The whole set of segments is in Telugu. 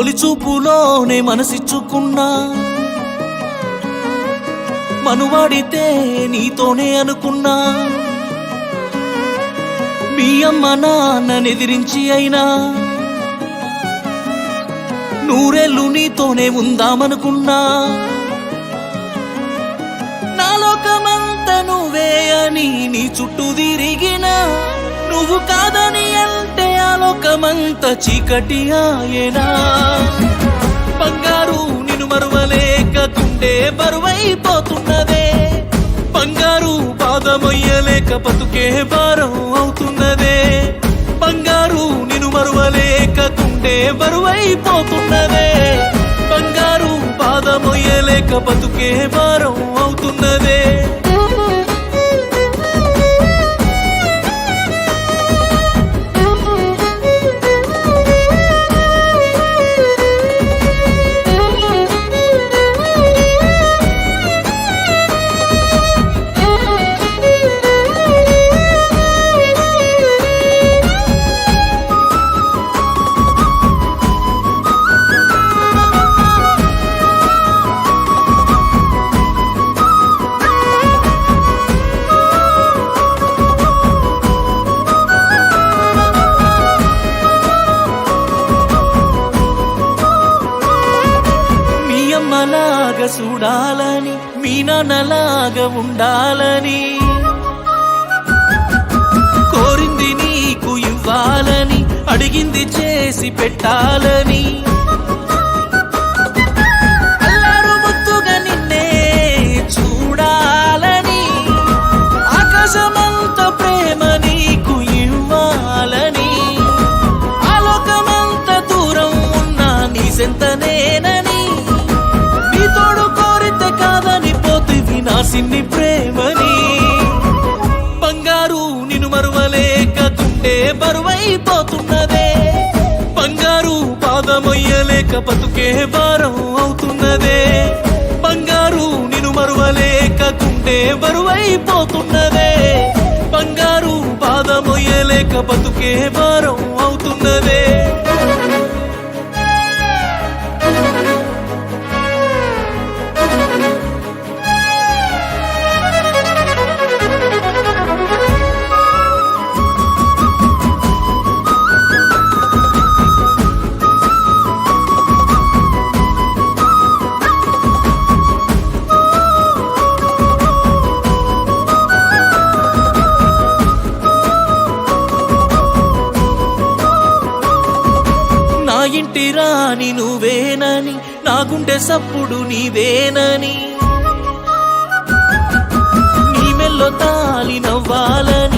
తొలి చూపులోనే మనసిచ్చుకున్నా. మనువాడితే నీతోనే అనుకున్నా. మీ అమ్మ నాన్ననెదిరించి అయినా. నూరేళ్ళు నీతోనే ఉందామనుకున్నా. నా నువ్వే అని నీ చుట్టూ తిరిగినా. నువ్వు కాదని అంటే ఆ లోకమంత చీకటి ఆయనా. మరువలేక గుండె బరువైపోతున్నదే. బంగారు బాధమయ్యలేక బతుకే భారం అవుతున్నదే. బంగారు నిను మరువలేక గుండె బరువైపోతున్నదే. బంగారు బాధమయ్యలేక బతుకే భారం అవుతున్నదే. మీ చూడాలని మీ నాన్నలాగా ఉండాలని. కోరింది నీకు ఇవ్వాలని అడిగింది చేసి పెట్టాలని. ఎంత నేనే బరువైపోతున్నదే. బంగారు పాదమయ్యలేక బతుకే భారం అవుతున్నదే. బంగారు నిను మరువలేక గుండె బరువైపోతున్నదే. బంగారు పాదమయ్యలేక బతుకే భారం అవుతున్నదే. ఇంటి నువ్వేనని నాకుంటే సప్పుడు నీవేనని. నీ మెల్లో తాలి నవ్వాలని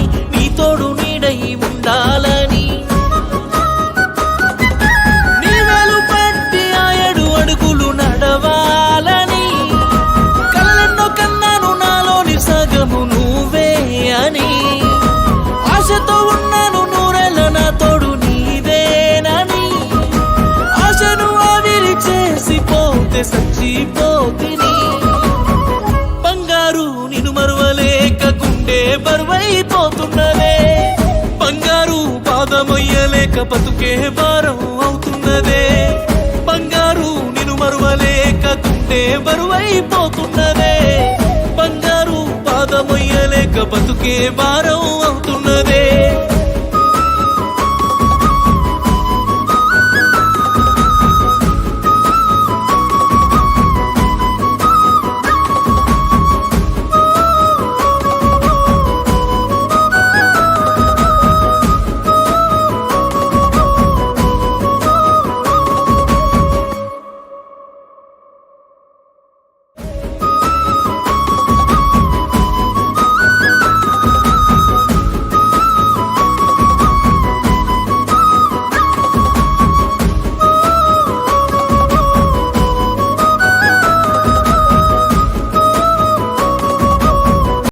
గుండె బంగారు పాదమయ్యలేక బతుకే భారం అవుతున్నదే. బంగారు నిన్ను మరువలేక గుండె బరువైపోతున్నదే. బంగారు పాదమయ్యలేక బతుకే భారం